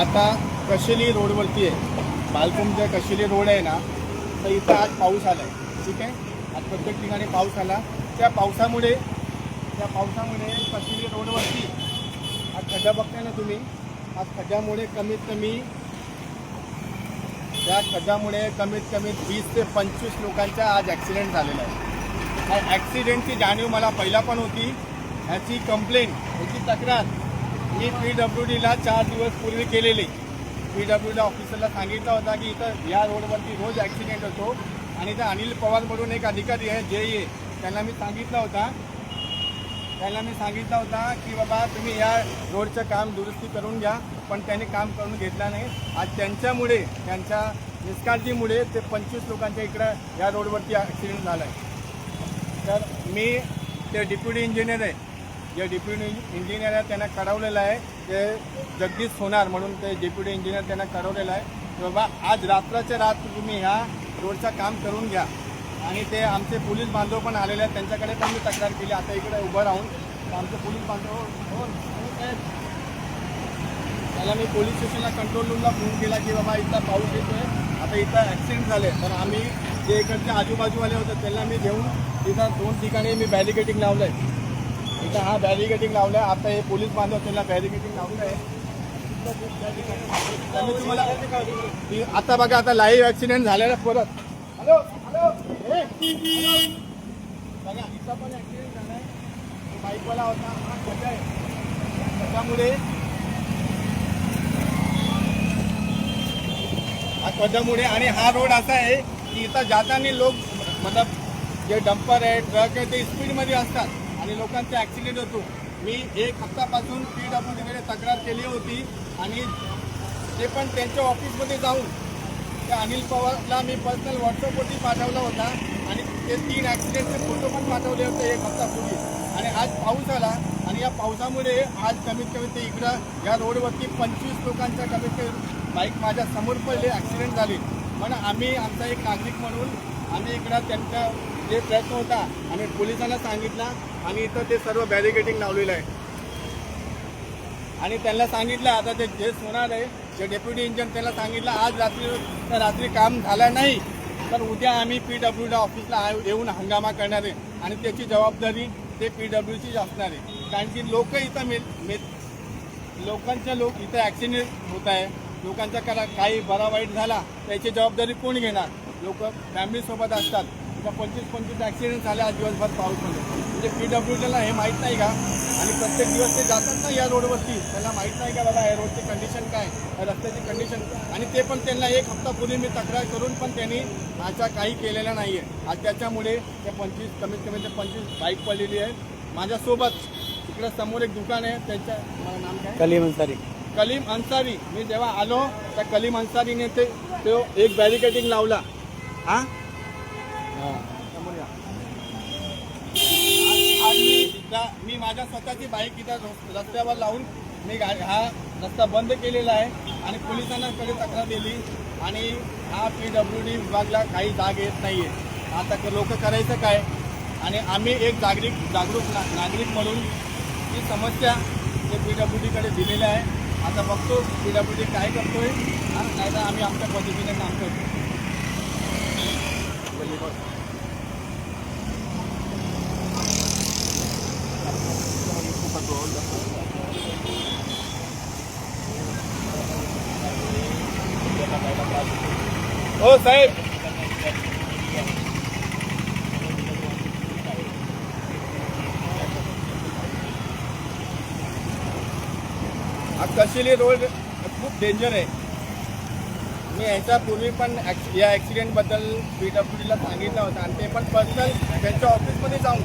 आता कशेली रोडवरती आहे. बालकुंज कशेली रोड आहे ना तर इथं आज पाऊस आला आहे ठीक आहे? आज प्रत्येक ठिकाणी पाऊस आला. त्या पावसामुळे त्या पावसामुळे कशेली रोडवरती आज खड्डा बघताय ना तुम्ही? आज खड्ड्यामुळे कमीत कमी त्या खड्ड्यामुळे कमीत कमी वीस ते पंचवीस लोकांचा आज ॲक्सिडेंट झालेला आहे. ॲक्सिडेंटची जाणीव मला पहिला पण होती. ह्याची कंप्लेंट ह्याची तक्रार मी पी डब्ल्यू डीला चार दिवस पूर्वी केलेली. पी डब्ल्यू डी ऑफिसरला सांगितलं होता की इथं या रोडवरती रोज ॲक्सिडेंट होतो. आणि इथं अनिल पवार म्हणून एक अधिकारी आहे जे ये त्यांना मी सांगितला होता. त्यांना मी सांगितला होता की बाबा तुम्ही या रोडचं काम दुरुस्ती करून घ्या पण त्यांनी काम करून घेतलं नाही. आज त्यांच्यामुळे त्यांच्या निष्काळजीमुळे ते पंचवीस लोकांच्या इकडं या रोडवरती ॲक्सिडेंट झाला आहे तर मी ते डिप्युटी इंजिनियर आहे. जे डेप्युटी इंजिनियर आहे त्यांना कळवलेलं आहे. ते जगदीश सोनार म्हणून ते डेप्युटी इंजिनियर त्यांना कळवलेलं आहे. की बाबा आज रात्राच्या रात तुम्ही ह्या रोडचं काम करून घ्या. आणि ते आमचे पोलीस बांधव पण आलेले आहेत. त्यांच्याकडे पण मी तक्रार केली. आता इकडे उभं राहून तर आमचे पोलीस बांधव हो आणि त्याला मी पोलीस स्टेशनला कंट्रोल रूमला फोन केला की बाबा इथला पाऊस येतोय. आता इथं ॲक्सिडेंट झाले तर आम्ही जे इकडचे आजूबाजूवाले होते त्यांना मी घेऊन तिथं दोन ठिकाणी मी बॅरिकेटिंग लावलं आहे इथं हा बॅरिकेटिंग लावलं आहे आता हे पोलीस बांधव त्यांना बॅरिकेटिंग लावलं आहे आता बघा आता लाईव्ह ॲक्सिडेंट झालेला परत. हॅलो हॅलो बघा इथं पण ॲक्सिडेंट झाला आहे बाईकवाला होता. हा आहे. त्याच्यामुळे हा खड्ड्यामुळे आणि हा रोड असा आहे की इथं जाताना लोक मतलब जे डंपर आहे ट्रक आहे ते स्पीडमध्ये असतात. आणि लोकांचे ॲक्सिडेंट होतो. मी एक हप्तापासून पी डब्ल्यू डीकडे तक्रार केली होती आणि ते पण त्यांच्या ऑफिसमध्ये जाऊन त्या अनिल पवारला मी पर्सनल व्हॉट्सअपवरती पाठवला होता आणि ते तीन ॲक्सिडेंटचे फोटो पण पाठवले होते एक हप्तापूर्वी आणि आज पाऊस आला आणि या पावसामुळे आज कमीत कमी ते इकडं या रोडवरती पंचवीस लोकांच्या कमीत कमी बाईक माझ्यासमोर पडले ॲक्सिडेंट झाले. पण आम्ही आमचा एक नागरिक म्हणून आम्ही इकडं त्यांच्या जे प्रयत्न होता आम्ही पोलिसांना सांगितला आणि इथं ते सर्व बॅरिकेटिंग लावलेलं आहे. आणि त्यांना सांगितलं आता ते जे होणार आहे. जे डेप्युटी इंजिन त्यांना सांगितलं आज रात्री तर रात्री काम झालं नाही तर उद्या आम्ही पी डब्ल्यू डी ऑफिसला येऊन हंगामा करणार आहे. आणि त्याची जबाबदारी ते पी डब्ल्यूचीच असणार आहे. कारण की लोक इथं मे मे लोकांच्या लोक इथं ॲक्सिडेंट होत आहे. लोकांचा करा काही बरा वाईट झाला त्याची जबाबदारी कोण घेणार? लोक फॅमिलीसोबत असतात. आता पंचवीस पंचवीस ॲक्सिडेंट झाले आज दिवसभर पाऊसमध्ये. म्हणजे पी डब्ल्यू डीला हे माहीत नाही का? आणि प्रत्येक दिवस ते जातात ना या रोडवरती. त्यांना माहीत नाही का बाबा या रोडची कंडिशन काय रस्त्याची कंडिशन आणि ते पण त्यांना एक हप्तापूर्वी मी तक्रार करून पण त्यांनी माझा काही केलेला नाही आहे आज त्याच्यामुळे ते पंचवीस कमीत कमी ते पंचवीस बाईक पडलेली आहे माझ्यासोबत इकडं समोर एक दुकान आहे. त्यांच्या मला नाम काय? कलीम अन्सारी. कलीम अन्सारी. मी जेव्हा आलो त्या कलीम अन्सारीने ते तो एक बॅरिकेटिंग लावला. हा? मी मी माझ्या स्वतःची बाईक इथं रस्त्यावर लावून मी गाडी हा रस्ता बंद केलेला आहे आणि पोलिसांकडे तक्रार दिली आणि हा पी डब्ल्यू डी विभागला काही जाग येत नाही आहे आता लोक करायचं काय? आणि आम्ही एक जागरिक जागरूक ना नागरिक म्हणून ही समस्या ते पी डब्ल्यू डीकडे दिलेली आहे. आता बघतो पी डब्ल्यू डी काय करतोय नाही तर आम्ही आमच्या पद्धतीने काम करतो हो साहेब. हा कशिली रोड खूप डेंजर आहे. मी ह्याच्यापूर्वी पण या ॲक्सिडेंटबद्दल पी डब्ल्यू डीला सांगितलं होतं आणि ते पण पर्सनल त्यांच्या ऑफिसमध्ये जाऊन.